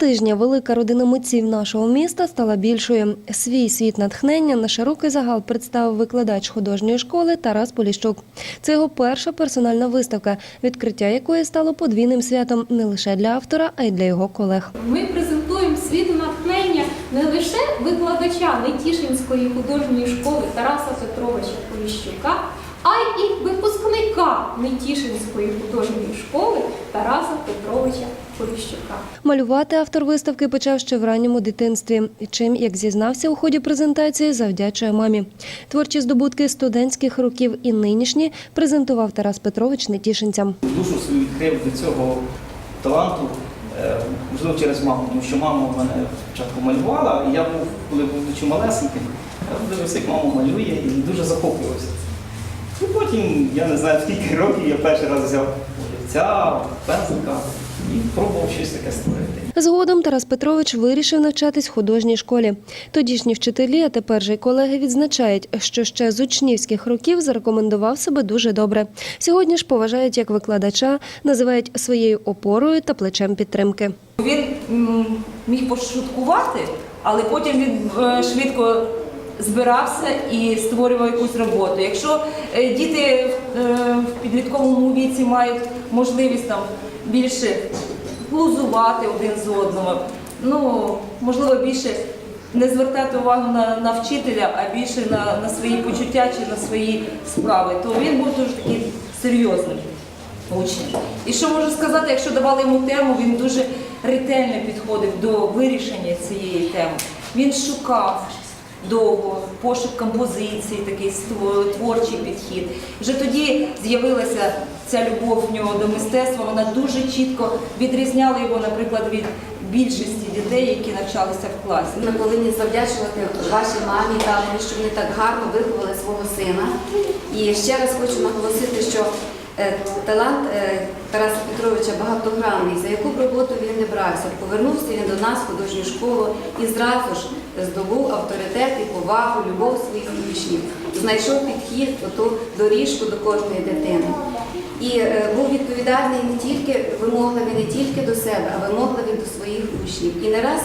тижня велика родина митців нашого міста стала більшою. Свій світ натхнення на широкий загал представив викладач художньої школи Тарас Поліщук. Це його перша персональна виставка, відкриття якої стало подвійним святом не лише для автора, а й для його колег. Ми презентуємо світ натхнення не лише викладача Нетішинської художньої школи Тараса Петровича Поліщука, а й випускника Нетішинської художньої школи Тараса Петровича Поліщука. Малювати автор виставки почав ще в ранньому дитинстві, чим, як зізнався у ході презентації, завдячує мамі. Творчі здобутки студентських років і нинішні презентував Тарас Петрович нетішинцям. душу свою відкрив до цього таланту, е, можливо, через маму, тому що мама в мене спочатку малювала, і я був, коли був дуже малесеньким, я дивився, як мама малює і дуже захоплювався. І потім, я не знаю, скільки років я перший раз взяв олівця, пензлика і пробував щось таке створити. Згодом Тарас Петрович вирішив навчатись в художній школі. Тодішні вчителі, а тепер же й колеги відзначають, що ще з учнівських років зарекомендував себе дуже добре. Сьогодні ж поважають як викладача, називають своєю опорою та плечем підтримки. Він міг пошуткувати, але потім він е, швидко збирався і створював якусь роботу. Якщо е, діти е, в підлітковому віці мають можливість там більше глузувати один з одним, ну можливо більше не звертати увагу на, на вчителя, а більше на, на свої почуття чи на свої справи, то він був дуже такий серйозним учнів. І що можу сказати, якщо давали йому тему, він дуже ретельно підходив до вирішення цієї теми. Він шукав довго пошук композиції, такий творчий підхід. Вже тоді з'явилася ця любов в нього до мистецтва. Вона дуже чітко відрізняла його, наприклад, від більшості дітей, які навчалися в класі. Ми повинні завдячувати вашій мамі та що вони так гарно виховали свого сина. І ще раз хочу наголосити, що е, талант е, Тараса Петровича багатогранний, за яку роботу він не брався. Повернувся він до нас в художню школу і зразу ж здобув авторитет і повагу, любов своїх учнів, знайшов підхід, ту доріжку до кожної дитини. І е, був відповідальний не тільки вимогливий не тільки до себе, а вимогливий до своїх учнів. І не раз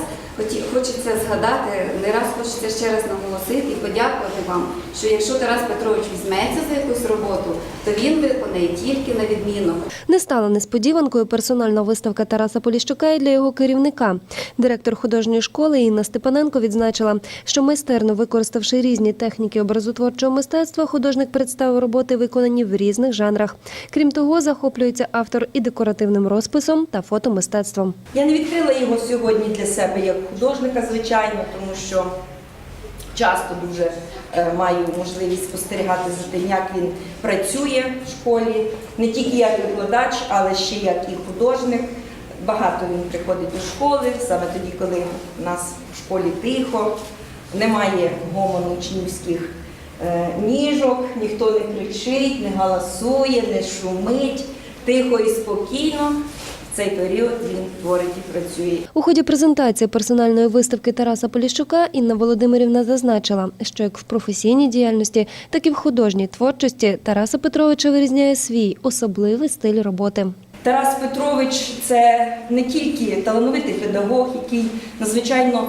хочеться згадати, не раз хочеться ще раз наголосити і подякувати вам, що якщо Тарас Петрович візьметься за якусь роботу, то він виконає тільки на відмінно. Не стала несподіванкою персональна виставка Тараса Поліщука і для його керівника. Директор художньої школи Інна Степаненко відзначила, що майстерно використавши різні техніки образотворчого мистецтва, художник представив роботи, виконані в різних жанрах. Крім того, захоплюється автор і декоративним розписом та фотомистецтвом. Я не відкрила його сьогодні для себе як художника, звичайно, тому що часто дуже е, маю можливість спостерігати за тим, як він працює в школі, не тільки як викладач, але ще як і художник. Багато він приходить до школи, саме тоді, коли в нас в школі тихо, немає гомону учнівських е, ніжок, ніхто не кричить, не галасує, не шумить, тихо і спокійно. Цей період він творить і працює. У ході презентації персональної виставки Тараса Поліщука Інна Володимирівна зазначила, що як в професійній діяльності, так і в художній творчості Тараса Петровича вирізняє свій особливий стиль роботи. Тарас Петрович це не тільки талановитий педагог, який надзвичайно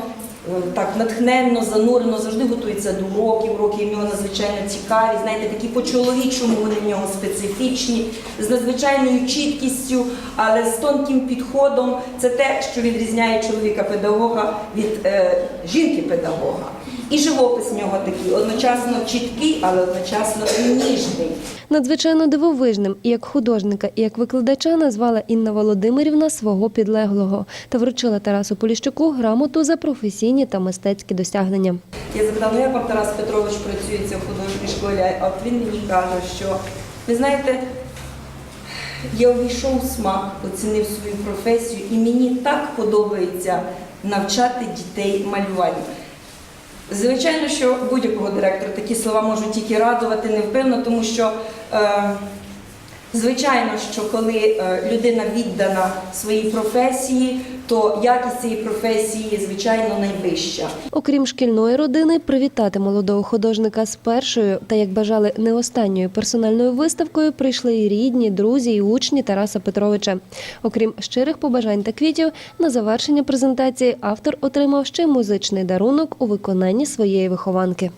так натхненно, занурено, завжди готується до уроків. Уроки в нього надзвичайно цікаві. Знаєте, такі по-чоловічому вони в нього специфічні, з надзвичайною чіткістю, але з тонким підходом. Це те, що відрізняє чоловіка-педагога від е, жінки-педагога. І живопис в нього такий, одночасно чіткий, але одночасно і ніжний. Надзвичайно дивовижним і як художника, і як викладача назвала Інна Володимирівна свого підлеглого та вручила Тарасу Поліщуку грамоту за професійні та мистецькі досягнення. Я запитала, ну як вам Тарас Петрович працюється в художній школі, а от він мені каже, що ви знаєте, я увійшов у смак, оцінив свою професію, і мені так подобається навчати дітей малюванню. Звичайно, що будь-якого директора такі слова можуть тільки радувати, невпевно, тому що е, звичайно, що коли е, людина віддана своїй професії, то якість цієї професії, звичайно, найвища. Окрім шкільної родини, привітати молодого художника з першою та, як бажали, не останньою персональною виставкою прийшли і рідні, друзі, і учні Тараса Петровича. Окрім щирих побажань та квітів, на завершення презентації автор отримав ще музичний дарунок у виконанні своєї вихованки.